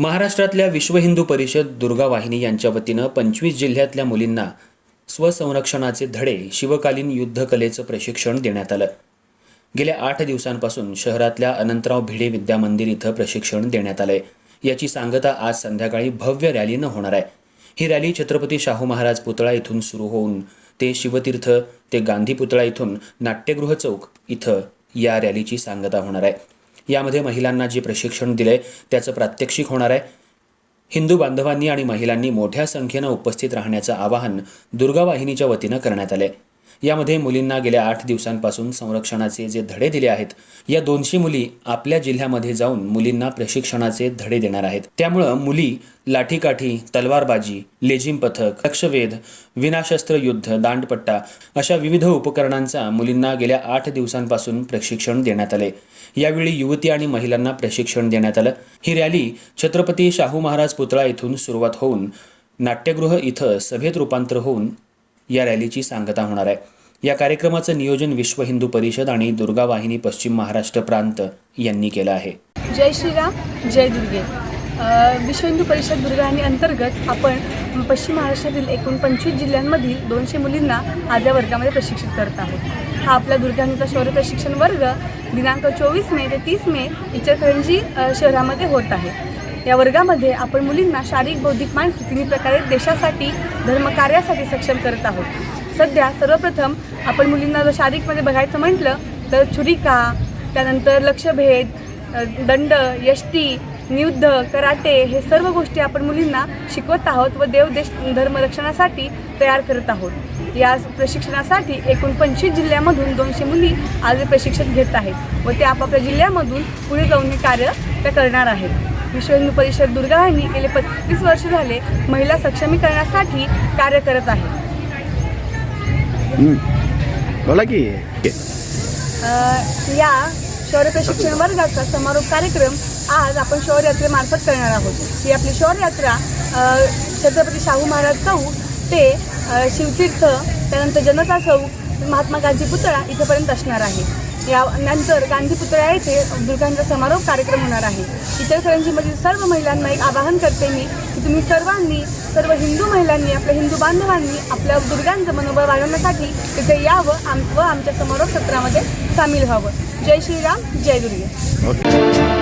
महाराष्ट्रातल्या विश्व हिंदू परिषद दुर्गा वाहिनी यांच्या वतीनं पंचवीस जिल्ह्यातल्या मुलींना स्वसंरक्षणाचे धडे शिवकालीन युद्धकलेचं प्रशिक्षण देण्यात आलं. गेल्या आठ दिवसांपासून शहरातल्या अनंतराव भिडे विद्यामंदिर इथं प्रशिक्षण देण्यात आलंय. याची सांगता आज संध्याकाळी भव्य रॅलीनं होणार आहे. ही रॅली छत्रपती शाहू महाराज पुतळा इथून सुरू होऊन ते शिवतीर्थ ते गांधी पुतळा इथून नाट्यगृह चौक इथं या रॅलीची सांगता होणार आहे. यामध्ये महिलांना जे प्रशिक्षण दिलंय त्याचं प्रात्यक्षिक होणार आहे. हिंदू बांधवांनी आणि महिलांनी मोठ्या संख्येनं उपस्थित राहण्याचं आवाहन दुर्गा वाहिनीच्या वतीनं करण्यात आलं आहे यामध्ये मुलींना गेल्या आठ दिवसांपासून संरक्षणाचे जे धडे दिले आहेत या दोनशे मुली आपल्या जिल्ह्यामध्ये जाऊन मुलींना प्रशिक्षणाचे धडे देणार आहेत. त्यामुळं मुली लाठीकाठी तलवारबाजी लेझिम पथक लक्षवेध विनाशस्त्र युद्ध दांडपट्टा अशा विविध उपकरणांचा मुलींना गेल्या आठ दिवसांपासून प्रशिक्षण देण्यात आले यावेळी युवती आणि महिलांना प्रशिक्षण देण्यात आलं. ही रॅली छत्रपती शाहू महाराज पुतळा इथून सुरुवात होऊन नाट्यगृह इथं सभेत रूपांतर होऊन या रॅलीची सांगता होणार आहे. या कार्यक्रमाचं नियोजन विश्व हिंदू परिषद आणि दुर्गा वाहिनी पश्चिम महाराष्ट्र प्रांत यांनी केलं आहे. जय श्रीराम जय दुर्गे. विश्व हिंदू परिषद दुर्गाणी अंतर्गत आपण पश्चिम महाराष्ट्रातील एकूण पंचवीस जिल्ह्यांमधील दोनशे मुलींना आज वर्गामध्ये प्रशिक्षित करत आहोत. हा आपला दुर्गाणीचा शौर्य प्रशिक्षण वर्ग दिनांक चोवीस मे ते तीस मे इचलकरंजी शहरामध्ये होत आहे. या वर्गामध्ये आपण मुलींना शारीरिक बौद्धिक मानसिक तिन्ही प्रकारे देशासाठी धर्मकार्यासाठी सक्षम करत आहोत. सध्या सर्वप्रथम आपण मुलींना जर शारीरिकमध्ये बघायचं म्हटलं तर छुरिका त्यानंतर लक्षभेद दंड यष्टी नियुद्ध कराटे हे सर्व गोष्टी आपण मुलींना शिकवत आहोत व देव देश धर्मरक्षणासाठी तयार करत आहोत. या प्रशिक्षणासाठी एकूण पंचवीस जिल्ह्यामधून दोनशे मुली आज प्रशिक्षण घेत आहेत व ते आपापल्या जिल्ह्यामधून पुढे जाऊन हे कार्य त्या करणार आहेत. विश्व हिंदू परिषद दुर्गावाहिनी गेले पस्तीस वर्ष झाले महिला सक्षमीकरणासाठी कार्य करत आहे. बोला की. अ, या शौर्य प्रशिक्षण वर्गाचा समारोप कार्यक्रम आज आपण शौर्य यात्रेमार्फत करणार आहोत. ही आपली शौर्य यात्रा अ, छत्रपती शाहू महाराज चौक ते अ, शिवतीर्थ त्यानंतर जनता चौक महात्मा गांधी पुतळा इथेपर्यंत असणार आहे. या नंतर गांधी पुतळा येथे दुर्गांचा समारोप कार्यक्रम होणार आहे. इचलकरंजीमधील सर्व महिलांना एक आवाहन करते मी की तुम्ही सर्वांनी सर्व हिंदू महिलांनी आपल्या हिंदू बांधवांनी आपल्या दुर्गांचं मनोबळ वाढवण्यासाठी तिथे यावं आम व आमच्या समारोप सत्रामध्ये सामील व्हावं. जय श्रीराम जय दुर्गे. ओके.